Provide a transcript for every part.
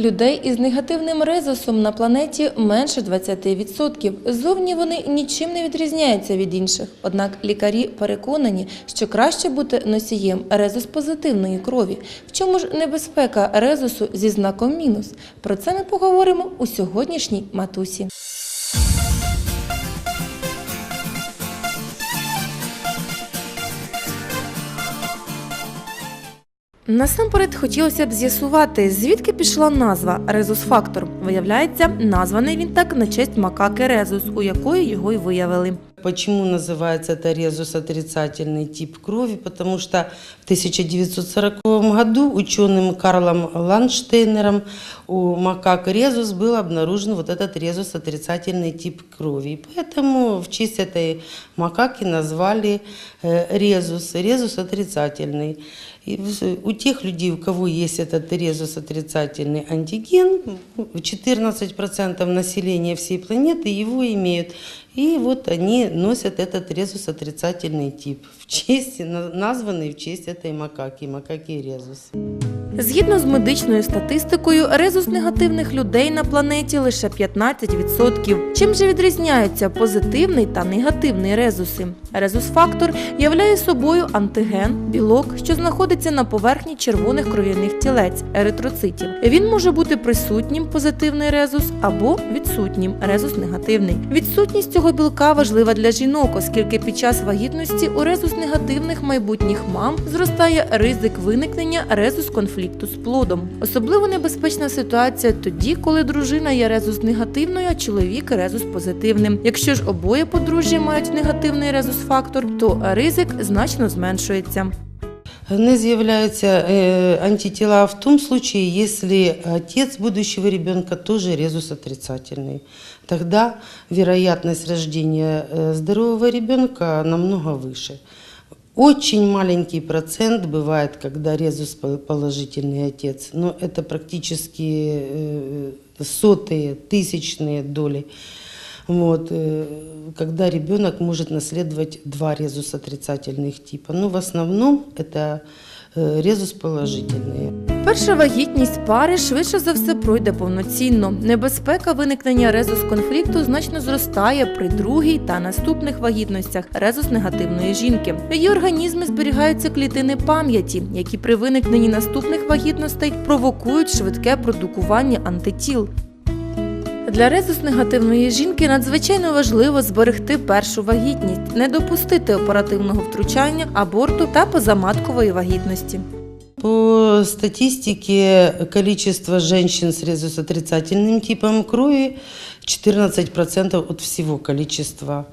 Людей із негативним резусом на планеті менше 20%. Зовні вони нічим не відрізняються від інших. Однак лікарі переконані, що краще бути носієм резус-позитивної крові. В чому ж небезпека резусу зі знаком мінус? Про це ми поговоримо у сьогоднішній матусі. Насамперед хотілося б з'ясувати, звідки пішла назва резус-фактор. Виявляється, названий він так на честь макаки резус, у якої його й виявили. Почему называется это резус отрицательный тип крови? Потому что в 1940 году ученым Карлом Ланштейнером у макак резус был обнаружен вот этот резус отрицательный тип крови. И поэтому в честь этой макаки назвали э, резус, резус отрицательный. И в- у тех людей, у кого есть этот резус отрицательный антиген, 14% населения всей планеты его имеют. И вот они носят этот резус отрицательный тип, в честь, на- названный в честь этой макаки, макаки резус. Згідно з медичною статистикою, резус негативних людей на планеті лише 15%. Чим же відрізняються позитивний та негативний резуси? Резус-фактор являє собою антиген, білок, що знаходиться на поверхні червоних кров'яних тілець еритроцитів. Він може бути присутнім позитивний резус або відсутнім резус негативний. Відсутність цього білка важлива для жінок, оскільки під час вагітності у резус негативних майбутніх мам зростає ризик виникнення резус конфлікту з плодом. Особливо небезпечна ситуація тоді, коли дружина є резус негативною, а чоловік резус позитивним. Якщо ж обоє подружжя мають негативний резус-фактор, то ризик значно зменшується. Они являются э, антитела в том случае, если отец будущего ребенка тоже резус отрицательный. Тогда вероятность рождения э, здорового ребенка намного выше. Очень маленький процент бывает, когда резус по- положительный отец, но это практически э, сотые, тысячные доли. Вот, э, когда ребенок может наследовать два резус отрицательных типа. Но в основном это э, резус положительные. Перша вагітність пари швидше за все пройде повноцінно. Небезпека виникнення резус-конфлікту значно зростає при другій та наступних вагітностях резус-негативної жінки. В її організмі зберігаються клітини пам'яті, які при виникненні наступних вагітностей провокують швидке продукування антитіл. Для резус-негативної жінки надзвичайно важливо зберегти першу вагітність, не допустити оперативного втручання, аборту та позаматкової вагітності. По статистике количество женщин с резус отрицательным типом крови 14% от всего количества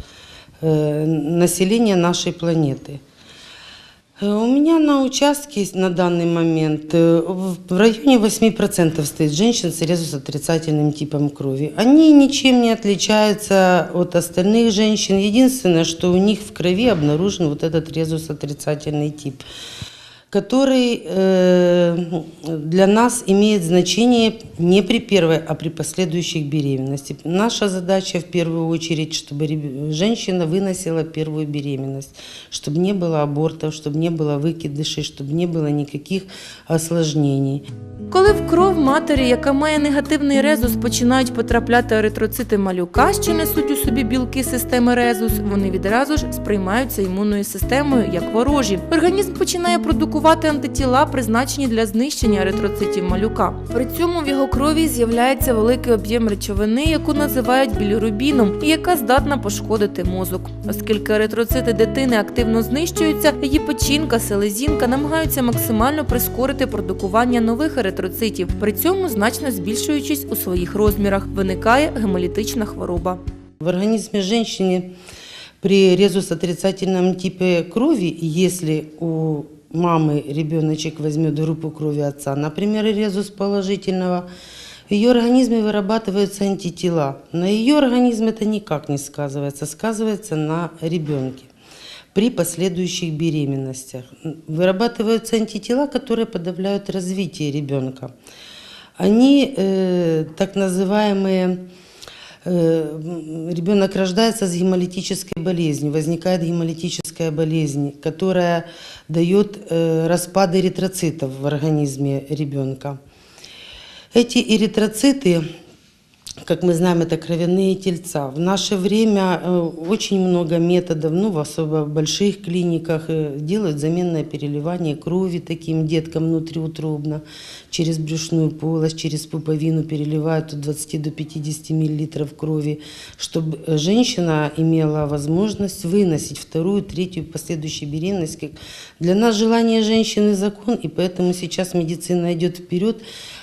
э, населения нашей планеты. Э, У меня на участке на данный момент э, в районе 8% стоит женщин с резус отрицательным типом крови. Они ничем не отличаются от остальных женщин. Единственное, что у них в крови обнаружен вот этот резус отрицательный тип который э, для нас имеет значение не при первой, а при последующих беременности. Наша задача в первую очередь, чтобы реб- женщина выносила первую беременность, чтобы не было абортов, чтобы не было выкидышей, чтобы не было никаких осложнений. Коли в кров матері, яка має негативний резус, починають потрапляти еритроцити малюка, що несуть у собі білки системи резус, вони відразу ж сприймаються імунною системою як ворожі. Організм починає продукувати антитіла, призначені для знищення еритроцитів малюка. При цьому в його крові з'являється великий об'єм речовини, яку називають білірубіном, і яка здатна пошкодити мозок. Оскільки еритроцити дитини активно знищуються, її печінка, селезінка намагаються максимально прискорити продукування нових еритроцитів, при цьому значно збільшуючись у своїх розмірах. Виникає гемолітична хвороба. В организме женщины при резус отрицательном типе крови, если у мамы ребеночек возьмет группу крови отца, например, резус положительного, в ее организме вырабатываются антитела. На ее организм это никак не сказывается, сказывается на ребенке при последующих беременностях. Вырабатываются антитела, которые подавляют развитие ребенка. Они э, так называемые э, ребенок рождается с гемолитической болезнью, возникает гемолитическая болезнь, которая дает э, распад эритроцитов в организме ребенка. Эти эритроциты, как мы знаем, это кровяные тельца. В наше время э, очень много методов, ну, в особо больших клиниках э, делают заменное переливание крови таким деткам внутриутробно, через брюшную полость, через пуповину переливают от 20 до 50 миллилитров крови, чтобы э, женщина имела возможность выносить вторую, третью последующую беременность. Для нас желание женщины закон, и поэтому сейчас медицина идет вперед,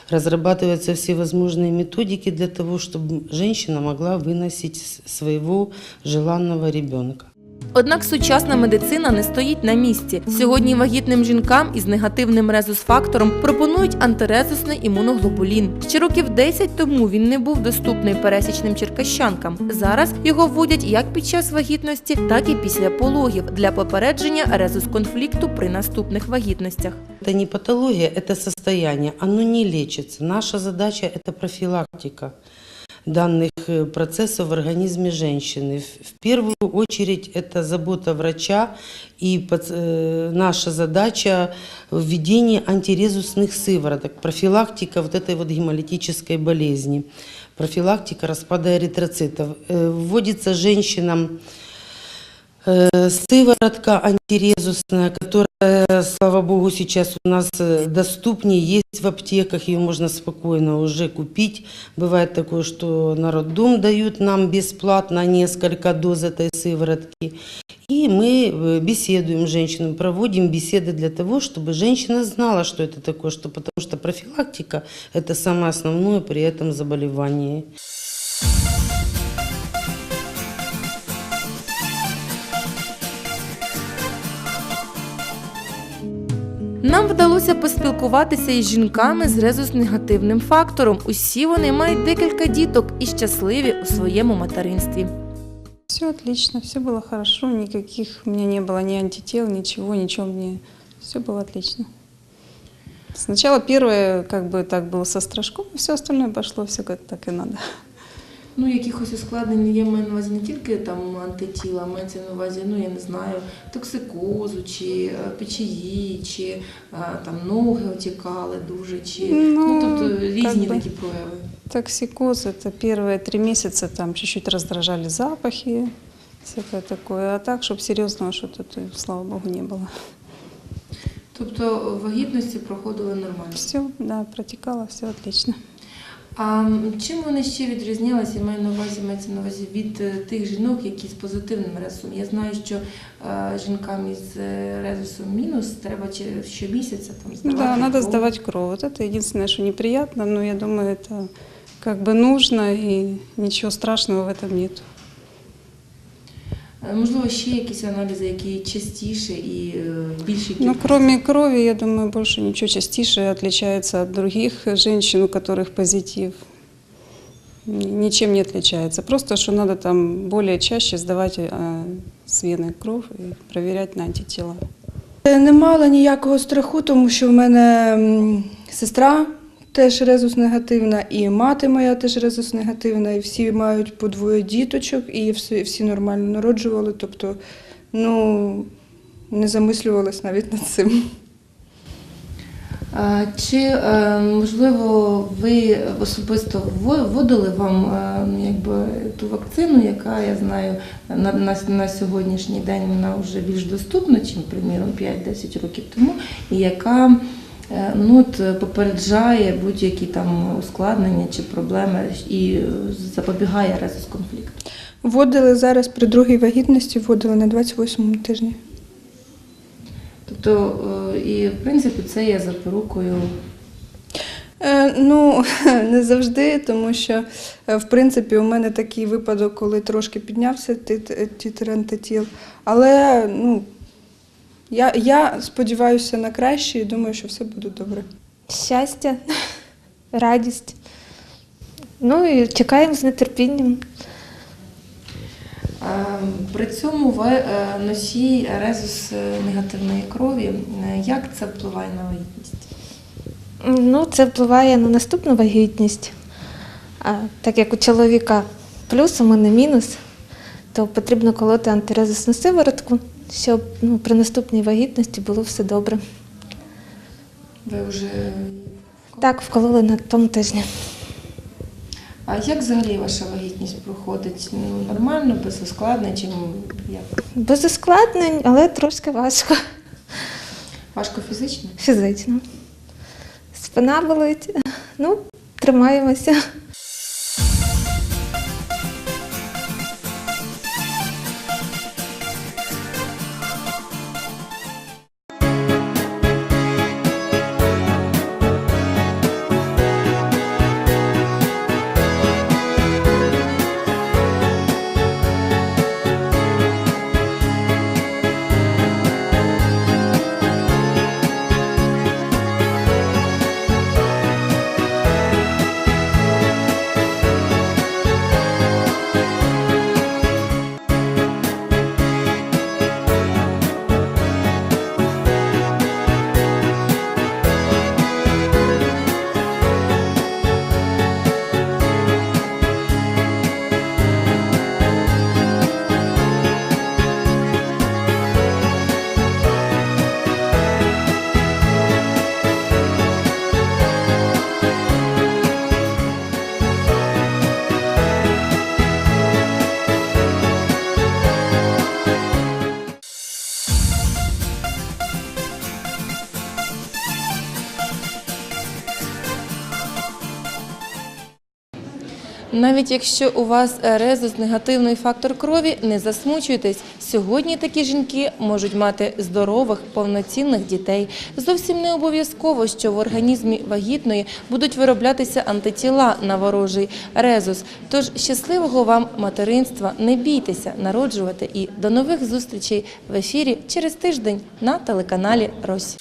разрабатываются всевозможные методики для того, чтобы женщина могла выносить с- своего желанного ребенка. Однак сучасна медицина не стоїть на місці. Сьогодні вагітним жінкам із негативним резус-фактором пропонують антирезусний імуноглобулін. Ще років 10 тому він не був доступний пересічним черкащанкам. Зараз його вводять як під час вагітності, так і після пологів для попередження резус-конфлікту при наступних вагітностях. Это не патология, это состояние. Оно не лечится. Наша задача – это профилактика данных э, процессов в организме женщины. В в первую очередь это забота врача и пац- э, наша задача введение антирезусных сывороток, профилактика вот этой вот гемолитической болезни, профилактика распада эритроцитов. Э, Вводится женщинам Э, Сыворотка антирезусная, которая, слава богу, сейчас у нас э, доступнее, есть в аптеках, ее можно спокойно уже купить. Бывает такое, что на роддом дают нам бесплатно несколько доз этой сыворотки. И мы э, беседуем с женщинами, проводим беседы для того, чтобы женщина знала, что это такое, что, потому что профилактика – это самое основное при этом заболевании. Нам вдалося поспілкуватися із жінками з резус-негативним фактором. Усі вони мають декілька діток і щасливі у своєму материнстві. Все отлично, все было хорошо, никаких у меня не было ни антител, ничего, ничего мне. Все было отлично. Сначала первое, как бы так было со страшком, все остальное пошло, все как так и надо. Ну, якихось ускладнень є маю на увазі не тільки там антитіла, мається на увазі, ну я не знаю, токсикозу, чи е, печії, чи е, там ноги отікали дуже, чи ну, Ну, тобто різні как бы. такі прояви. Токсикоз, это первые три месяца там чуть-чуть раздражали запахи, всякое такое. А так, чтобы серьезного что-то, то, слава богу, не было. Тобто вагітності проходили нормально. Все, да, протекало, все отлично. А м, чим вони ще відрізнялися, я маю на увазі, мається на увазі від е, тих жінок, які з позитивним резусом? Я знаю, що е, жінкам із е, резусом мінус треба чи- щомісяця там здавати. Да, надо кров. сдавать кровь. Вот это единственное, что неприятно, но я думаю, это как бы нужно, и ничего страшного в этом нет. Е, Можливо, ще якісь аналізи, які частіше і е, більше Ну, кроме крови, я думаю, больше ничего частише отличается от других женщин, у которых позитив. Н- Ничем не отличается. Просто, что надо там более чаще сдавать э, с вены кровь и проверять на антитела. Не мала ніякого страху, тому що в мене м, сестра теж резус негативна, і мати моя теж резус негативна, і всі мають по двоє діточок, і всі, всі нормально народжували. Тобто, ну, не замислювалась навіть над цим. Чи е, можливо ви особисто вво- вводили вам е, якби ту вакцину, яка я знаю на, на, на сьогоднішній день вона вже більш доступна, ніж, приміром 5-10 років тому, і яка е, ну, попереджає будь-які там ускладнення чи проблеми і е, запобігає резус конфлікту. Вводили зараз при другій вагітності, вводили на 28-му тижні. Тобто, е, і в принципі це є запорукою Е, ну, не завжди, тому що, е, в принципі, у мене такий випадок, коли трошки піднявся титр антитіл. Але ну, я, я сподіваюся на краще і думаю, що все буде добре. щастя, радість. Ну і чекаємо з нетерпінням. Е, При цьому ви е, носій резус е, негативної крові. Як це впливає на вагітність? Ну, це впливає на наступну вагітність. Так як у чоловіка плюс, у мене мінус, то потрібно колоти антирезусну сиворотку, щоб ну, при наступній вагітності було все добре. Ви вже Так, вкололи на тому тижні. А як взагалі ваша вагітність проходить? Ну, нормально, без ускладнень, чи як? Без ускладнень, але трошки важко Важко фізично? фізично. Спина болить. Ну, тримаємося. Навіть якщо у вас резус негативний фактор крові, не засмучуйтесь. Сьогодні такі жінки можуть мати здорових, повноцінних дітей. Зовсім не обов'язково, що в організмі вагітної будуть вироблятися антитіла на ворожий резус. Тож щасливого вам материнства, не бійтеся народжувати і до нових зустрічей в ефірі через тиждень на телеканалі Рось.